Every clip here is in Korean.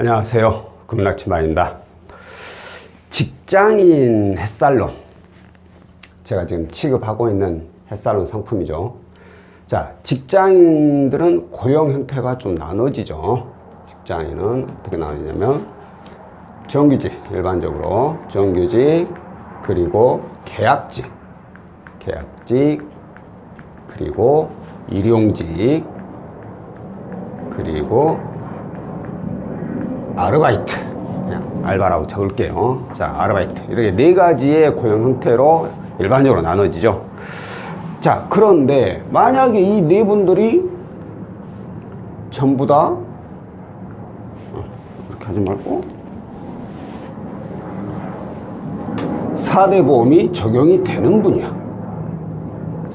안녕하세요. 금락치마입니다. 직장인 햇살론. 제가 지금 취급하고 있는 햇살론 상품이죠. 자, 직장인들은 고용 형태가 좀 나눠지죠. 직장인은 어떻게 나눠지냐면, 정규직, 일반적으로 정규직, 그리고 계약직, 계약직, 그리고 일용직, 그리고 아르바이트. 그냥 알바라고 적을게요. 자 아르바이트. 이렇게 네 가지의 고용 형태로 일반적으로 나눠지죠. 자 그런데 만약에 이 네 분들이 전부 다 어, 이렇게 하지 말고 4대 보험이 적용이 되는 분이야.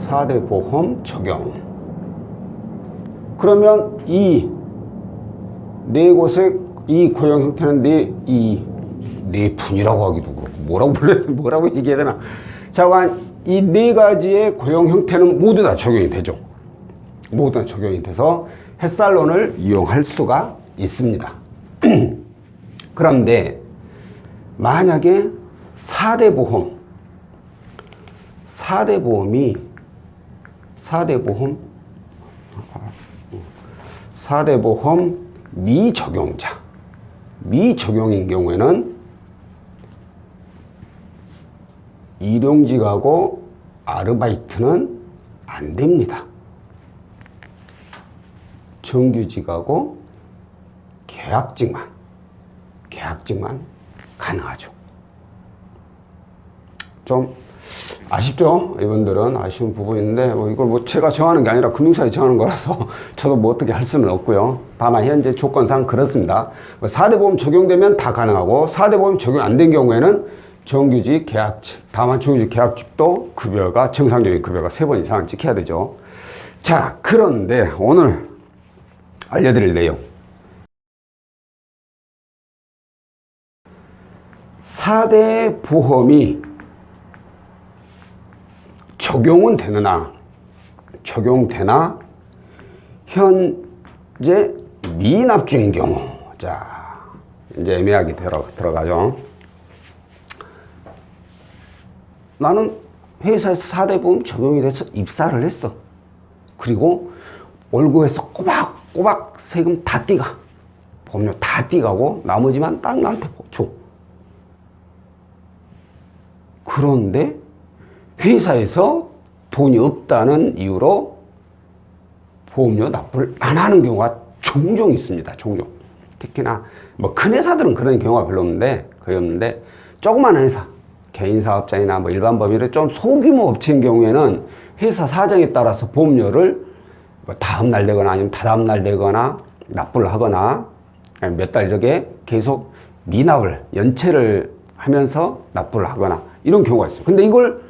4대 보험 적용. 그러면 이 네 곳의 이 고용 형태는 네, 이, 네 분이라고 하기도 그렇고, 뭐라고 불러야, 뭐라고 얘기해야 되나. 자, 이 네 가지의 고용 형태는 모두 다 적용이 되죠. 모두 다 적용이 돼서 햇살론을 이용할 수가 있습니다. 그런데, 만약에 4대 보험, 4대 보험이, 4대 보험, 4대 보험 미적용자. 미적용인 경우에는 일용직하고 아르바이트는 안 됩니다. 정규직하고 계약직만, 계약직만 가능하죠. 좀 아쉽죠? 이분들은 아쉬운 부분인데, 뭐 이걸 뭐 제가 정하는 게 아니라 금융사에 정하는 거라서 저도 뭐 어떻게 할 수는 없고요. 다만 현재 조건상 그렇습니다. 4대 보험 적용되면 다 가능하고, 4대 보험 적용 안 된 경우에는 정규직, 계약직, 다만 정규직, 계약직도 급여가, 정상적인 급여가 세 번 이상은 지켜야 되죠. 자, 그런데 오늘 알려드릴 내용. 4대 보험이 적용은 되느나 적용되나 현재 미납 중인 경우 자 이제 애매하게 들어, 들어가죠. 나는 회사에서 4대 보험 적용이 돼서 입사를 했어. 그리고 월급에서 꼬박꼬박 세금 다 띠가 보험료 다 띠가고 나머지만 딱 나한테 줘. 그런데 회사에서 돈이 없다는 이유로 보험료 납부를 안 하는 경우가 종종 있습니다. 종종. 특히나 뭐 큰 회사들은 그런 경우가 별로 없는데 거의 없는데 조그만 회사, 개인 사업자이나 뭐 일반 법인의 좀 소규모 업체인 경우에는 회사 사정에 따라서 보험료를 뭐 다음 날 되거나 아니면 다다음 날 되거나 납부를 하거나 몇 달 이렇게 계속 미납을 연체를 하면서 납부를 하거나 이런 경우가 있어요. 근데 이걸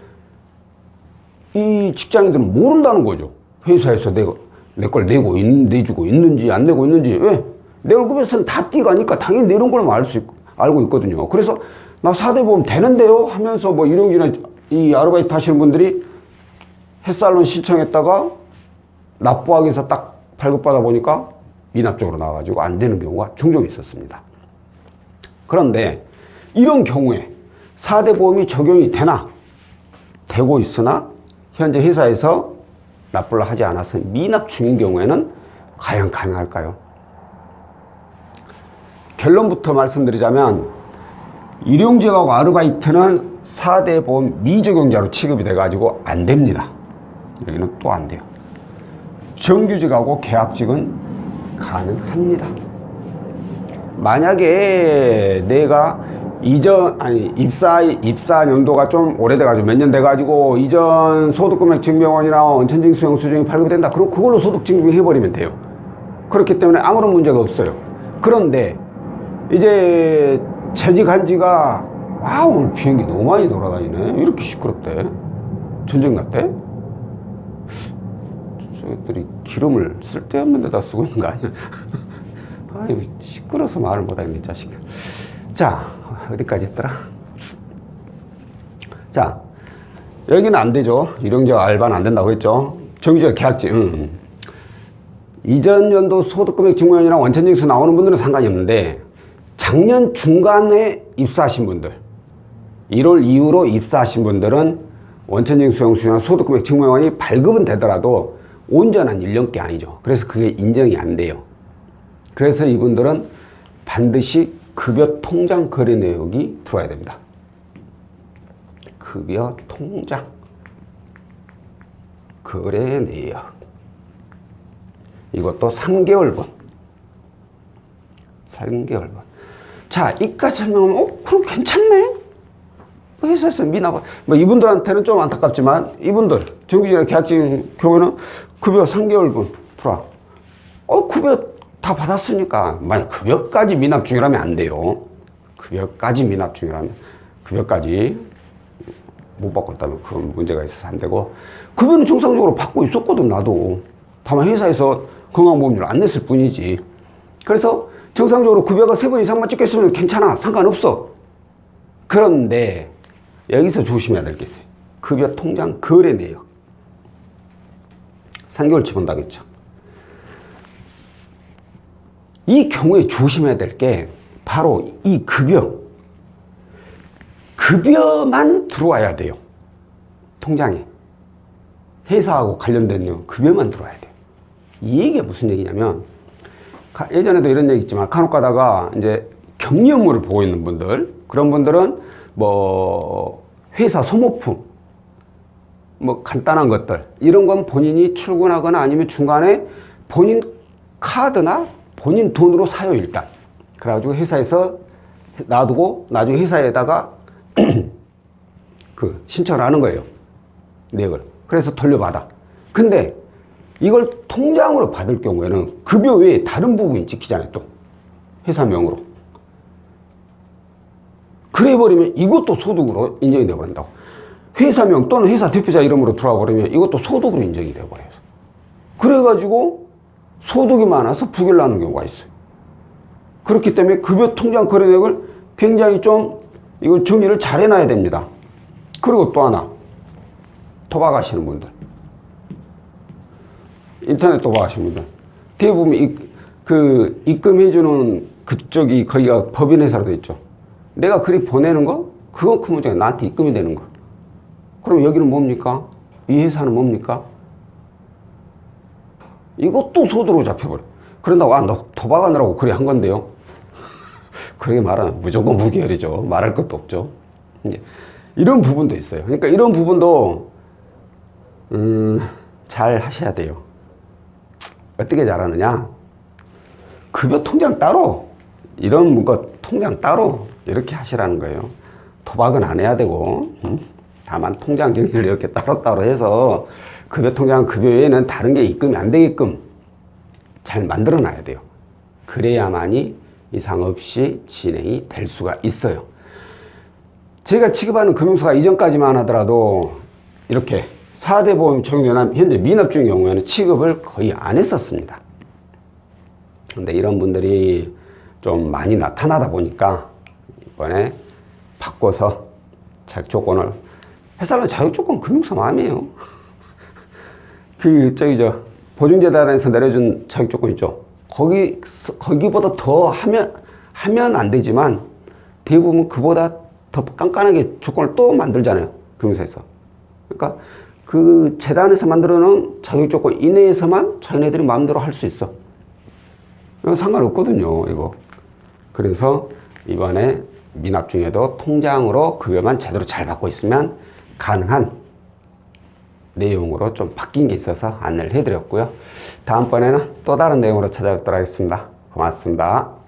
이 직장인들은 모른다는 거죠. 회사에서 내가 내 걸 내고 있, 내주고 있는지 안 내고 있는지 왜? 내 월급에서는 다 띠가니까 당연히 내는 걸만 알 수 알고 있거든요. 그래서 나 4대 보험 되는데요 하면서 뭐 일용직이나 이 아르바이트 하시는 분들이 햇살론 신청했다가 납부하기에서 딱 발급받아 보니까 미납적으로 나와가지고 안 되는 경우가 종종 있었습니다. 그런데 이런 경우에 4대 보험이 적용이 되나? 되고 있으나 현재 회사에서 납부를 하지 않아서 미납 중인 경우에는 과연 가능할까요? 결론부터 말씀드리자면 일용직하고 아르바이트는 4대 보험 미적용자로 취급이 돼가지고 안 됩니다. 여기는 또 안 돼요. 정규직하고 계약직은 가능합니다. 만약에 내가 이전 아니 입사 입사 연도가 좀 오래돼가지고 몇 년 돼가지고 이전 소득금액 증명원이나 원천징 수용 수준이 발급이 된다. 그럼 그걸로 소득 증명해 버리면 돼요. 그렇기 때문에 아무런 문제가 없어요. 그런데 이제 재직한 지가 와 오늘 비행기 너무 많이 돌아다니네. 이렇게 시끄럽대. 전쟁 났대? 저것들이 기름을 쓸데없는 데다 쓰고 있는 거 아니야? 아유 시끄러서 말을 못하겠네 자식들. 자 어디까지 했더라? 자 여기는 안 되죠. 일용직 알바는 안 된다고 했죠. 정규직 계약직. 응. 이전 연도 소득금액 증명이나 원천징수 나오는 분들은 상관이 없는데 작년 중간에 입사하신 분들, 1월 이후로 입사하신 분들은 원천징 수용수나 소득금액 증명원이 발급은 되더라도 온전한 1년께 아니죠. 그래서 그게 인정이 안 돼요. 그래서 이분들은 반드시 급여 통장 거래 내역이 들어와야 됩니다. 급여 통장 거래 내역. 이것도 3개월분. 3개월분. 자, 이까지 설명하면, 어, 그럼 괜찮네? 뭐 회사에서 미납, 뭐 이분들한테는 좀 안타깝지만, 이분들, 정규직이나 계약직 경우에는 급여 3개월분 들어와. 어, 급여 다 받았으니까, 만약 급여까지 미납 중이라면 안 돼요. 급여까지 미납 중이라면, 급여까지 못 받고 있다면 그건 문제가 있어서 안 되고, 급여는 정상적으로 받고 있었거든, 나도. 다만 회사에서 건강보험료를 안 냈을 뿐이지. 그래서 정상적으로 급여가 세 번 이상만 찍혔으면 괜찮아. 상관없어. 그런데 여기서 조심해야 될 게 있어요. 급여 통장 거래 내역. 3개월치 본다겠죠. 이 경우에 조심해야 될 게 바로 이 급여. 급여만 들어와야 돼요. 통장에. 회사하고 관련된 급여만 들어와야 돼요. 이 얘기가 무슨 얘기냐면, 가- 예전에도 이런 얘기 있지만, 간혹 가다가 이제 격리 업무를 보고 있는 분들, 그런 분들은 뭐, 회사 소모품, 뭐 간단한 것들, 이런 건 본인이 출근하거나 아니면 중간에 본인 카드나 본인 돈으로 사요, 일단. 그래가지고 회사에서 놔두고 나중에 회사에다가 그 신청을 하는 거예요. 내역을. 그래서 돌려받아. 근데 이걸 통장으로 받을 경우에는 급여 외에 다른 부분이 찍히잖아요, 또. 회사명으로. 그래버리면 이것도 소득으로 인정이 되어버린다고. 회사명 또는 회사 대표자 이름으로 들어와 버리면 이것도 소득으로 인정이 되어버려요. 그래가지고 소득이 많아서 부결 나는 경우가 있어요. 그렇기 때문에 급여 통장 거래 내역을 굉장히 좀 이걸 정리를 잘 해놔야 됩니다. 그리고 또 하나. 도박 하시는 분들. 인터넷 도박 하시는 분들. 대부분 이, 그 입금해주는 그쪽이 거기가 법인회사로 돼 있죠. 내가 그리 보내는 거? 그건 큰 문제가 나한테 입금이 되는 거. 그럼 여기는 뭡니까? 이 회사는 뭡니까? 이것도 소득으로 잡혀버려. 그런다고, 아, 너 도박하느라고 그래 한 건데요. 그렇게 말하면 무조건 무기열이죠. 말할 것도 없죠. 이제 이런 부분도 있어요. 그러니까 이런 부분도, 음, 잘 하셔야 돼요. 어떻게 잘하느냐? 급여 통장 따로, 이런 거 통장 따로 이렇게 하시라는 거예요. 도박은 안 해야 되고, 음? 다만 통장 정리를 이렇게 따로따로 해서 급여 통장 급여 외에는 다른 게 입금이 안 되게끔 잘 만들어 놔야 돼요. 그래야만이 이상 없이 진행이 될 수가 있어요. 제가 취급하는 금융사가 이전까지만 하더라도 이렇게 4대 보험 적용되는 현재 미납 중인 경우에는 취급을 거의 안 했었습니다. 근데 이런 분들이 좀 많이 나타나다 보니까 이번에 바꿔서 자격 조건을 회사는 자격 조건 금융사 마음이에요. 그 저기 저 보증재단에서 내려준 자격 조건 있죠. 거기 거기보다 더 하면 하면 안 되지만 대부분 그보다 더 깐깐하게 조건을 또 만들잖아요. 금융사에서. 그러니까 그 재단에서 만들어 놓은 자격 조건 이내에서만 자기네들이 마음대로 할 수 있어. 상관없거든요, 이거. 그래서 이번에 미납 중에도 통장으로 급여만 제대로 잘 받고 있으면 가능한 내용으로 좀 바뀐 게 있어서 안내를 해드렸고요. 다음번에는 또 다른 내용으로 찾아뵙도록 하겠습니다. 고맙습니다.